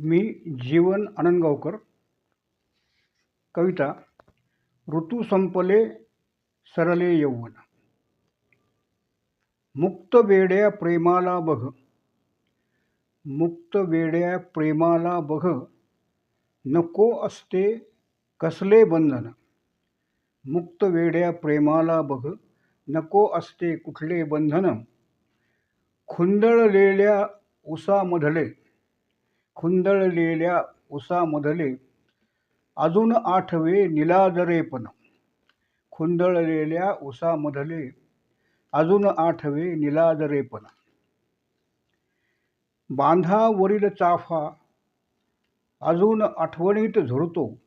मी जीवन आनंदगावकर. कविता ऋतू संपले सरले यौवन. मुक्त वेड्या प्रेमाला बघ. मुक्त वेड्या प्रेमाला बघ. नको असते कसले बंधन. मुक्त वेड्या प्रेमाला बघ. नको असते कुठले बंधन. खुंदळलेल्या उसामधले खुंदळलेल्या उसामधले अजून आठवे निलादरेपण खुंदळलेल्या उसामधले अजून आठवे निलादरेपण बांधावरील चाफा अजून आठवणीत झुरतो.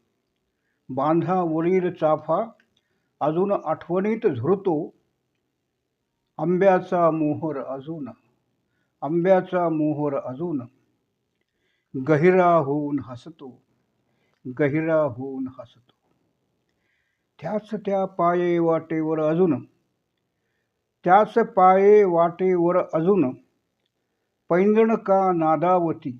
बांधावरील चाफा अजून आठवणीत झुरतो. आंब्याचा मोहर अजून आंब्याचा मोहर अजून. गहिरा होऊन हसतो गहिरा होऊन हसतो. त्याच त्या पाये वाटेवर अजून त्याच पाये वाटेवर अजून पैंजण का नादावती?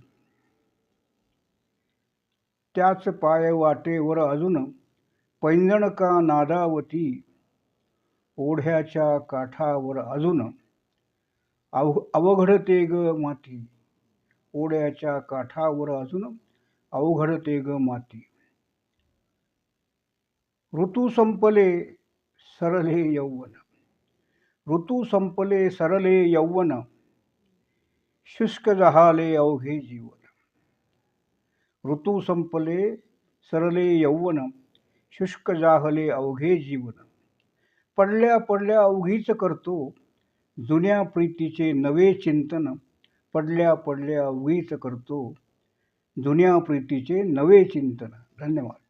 त्याच पाय वाटेवर अजून पैंजण का नादावती? ओढ्याच्या काठावर अजून अव अवघडते ग माती. ओढ्याच्या काठावर अजून अवघडते ग माती. ऋतू संपले सरले यौवन. ऋतू संपले सरले यौवन. शुष्क जहाले अवघे जीवन. ऋतू संपले सरले यौवन. शुष्क जाहले अवघे जीवन. पडल्या पडल्या अवघीच करतो जुन्या प्रीतीचे नवे चिंतन. पडल्या पडल्या अवघीच करतो. जुन्या प्रीतीचे नवे चिंतन. धन्यवाद.